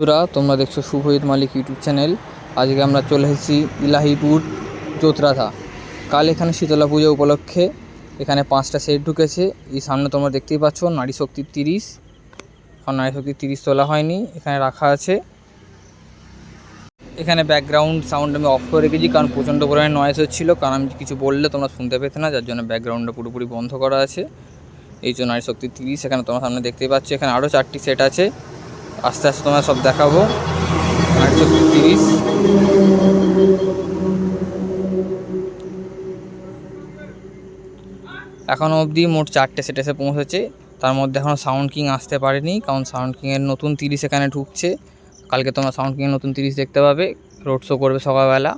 বন্ধুরা, তোমরা দেখছ শুভজিৎ মালিক ইউটিউব চ্যানেল। আজকে আমরা চলে এসেছি ইলাহিপুর চোত্রাধা কাল এখানে শীতলা পুজো উপলক্ষে এখানে পাঁচটা সেট ঢুকেছে। এই সামনে তোমরা দেখতেই পাচ্ছ, নারী শক্তির তিরিশ। এখন নারী শক্তির তিরিশ তোলা হয়নি, এখানে রাখা আছে। এখানে ব্যাকগ্রাউন্ড সাউন্ড আমি অফ করে রেখেছি, কারণ প্রচণ্ড পরিমাণে নয়েস হচ্ছিল। কারণ আমি কিছু বললে তোমরা শুনতে পেতে না, যার জন্য ব্যাকগ্রাউন্ডটা পুরোপুরি বন্ধ করা আছে। এই যে নারী শক্তির তিরিশ, এখানে তোমার সামনে দেখতেই পাচ্ছ, এখানে আরও চারটি সেট আছে। আস্তে আস্তে তোমার সব দেখাবো। শক্তির তিরিশ। এখনও অবধি মোট চারটে সেট এসে পৌঁছেছে। তার মধ্যে এখনও সাউন্ড কিং আসতে পারেনি, কারণ সাউন্ড কিংয়ের নতুন তিরিশ এখানে ঢুকছে। কালকে তোমরা সাউন্ড কিংয়ের নতুন তিরিশ দেখতে পাবে। রোড শো করবে সকালবেলা।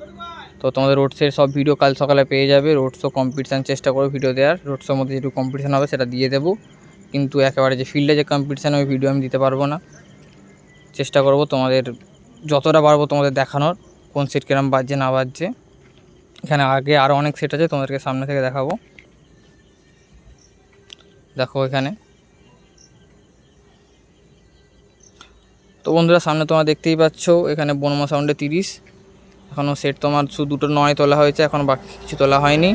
তো তোমাদের রোড শোর সব ভিডিও কাল সকালে পেয়ে যাবে। রোড শো কম্পিটিশান চেষ্টা করো ভিডিও দেওয়ার। রোড শোর মধ্যে যেটুকু কম্পিটিশান হবে সেটা দিয়ে দেবো। কিন্তু একেবারে যে ফিল্ডে যে কম্পিটিশান ওই ভিডিও আমি দিতে পারব না। চেষ্টা করব তোমাদের যতটা পারব তোমাদের দেখানোর, কোন সেট কিরম বাজছে, না বাজছে। এখানে আগে আরও অনেক সেট আছে, তোমাদেরকে সামনে থেকে দেখাবো। দেখো এখানে। তো বন্ধুরা, সামনে তোমরা দেখতেই পাচ্ছ, এখানে বনমা সাউন্ডে তিরিশ। এখনও সেট তোমার শুধু দুটো নয় তোলা হয়েছে, এখন বাকি কিছু তোলা হয়নি।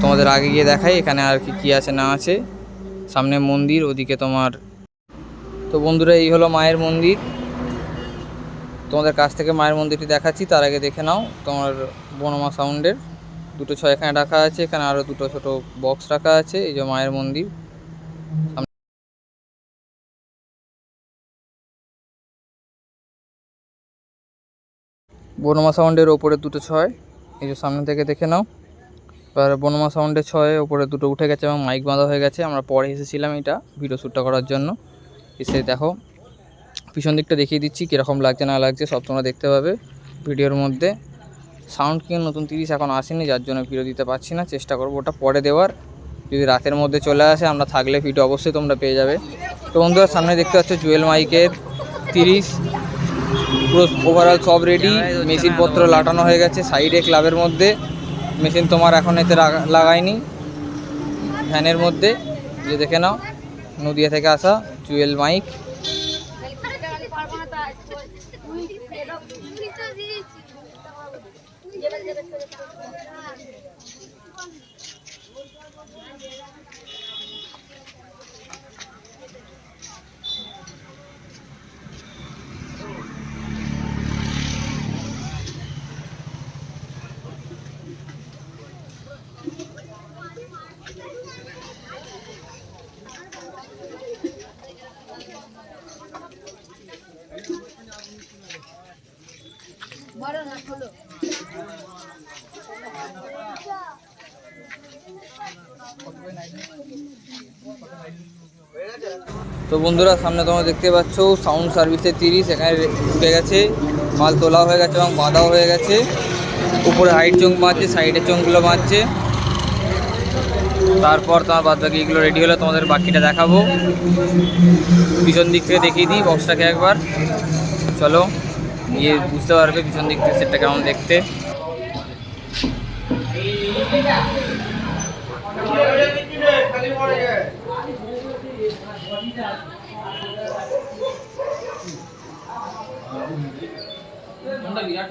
তোমাদের আগে গিয়ে দেখাই, এখানে আর কি কী আছে, না আছে। সামনে মন্দির, ওদিকে তোমার তো বন্ধুরা, এই হলো মায়ের মন্দির। তোমাদের কাছ থেকে মায়ের মন্দিরটি দেখাচ্ছি, তার আগে দেখে নাও তোমার বনমা সাউন্ডের। দুটো ছয় এখানে রাখা আছে, এখানে আরও দুটো ছোট বক্স রাখা আছে, এই যে মায়ের মন্দির। বনমা সাউন্ডের ওপরে দুটো ছয়, এই যে সামনে থেকে দেখে নাও। এবার বনমা সাউন্ডের ছয়, ওপরে দুটো উঠে গেছে এবং মাইক বাঁধা হয়ে গেছে, আমরা পরে এসেছিলাম এটা ভিডিও শ্যুটটা করার জন্য। এসে দেখো। পিছন দিকটা দেখিয়ে দিচ্ছি, কীরকম লাগছে না লাগছে, সব তোমরা দেখতে পাবে ভিডিওর মধ্যে। সাউন্ড কিং নতুন তিরিশ এখন আসেনি, যার জন্য ভিডিও দিতে পারছি না, চেষ্টা করব ওটা পরে দেওয়ার। যদি রাতের মধ্যে চলে আসে, আমরা থাকলে ভিডিও অবশ্যই তোমরা পেয়ে যাবে। তো বন্ধুরা, সামনে দেখতে পাচ্ছ জুয়েল মাইকের তিরিশ। পুরো ওভারঅল সব রেডি মেশিনপত্র লাটানো হয়ে গেছে সাইডে ক্লাবের মধ্যে। মেশিন তোমার এখন এতে লাগা- লাগায়নি। ভ্যানের মধ্যে যে দেখে নাও, নদিয়া থেকে আসা। জুয়েল মাইক। তো বন্ধুরা, সামনে তোমরা দেখতে পাচ্ছ সাউন্ড সার্ভিসের তিরিশ, এখানে উঠে গেছে, মাল তোলা হয়ে গেছে এবং বাঁধাও হয়ে গেছে। উপরে হাইট চোখ মারছে সাইডের চোখগুলো মারছে তারপর তোমার বাদ বাকি এগুলো রেডি হলে তোমাদের বাকিটা দেখাবো। পিছন দিক থেকে দেখিয়ে দিই বক্সটাকে একবার। চলো। নিয়ে বুঝতে পারবে পিছন দিক থেকে সেটটা কেমন দেখতে। বিরাট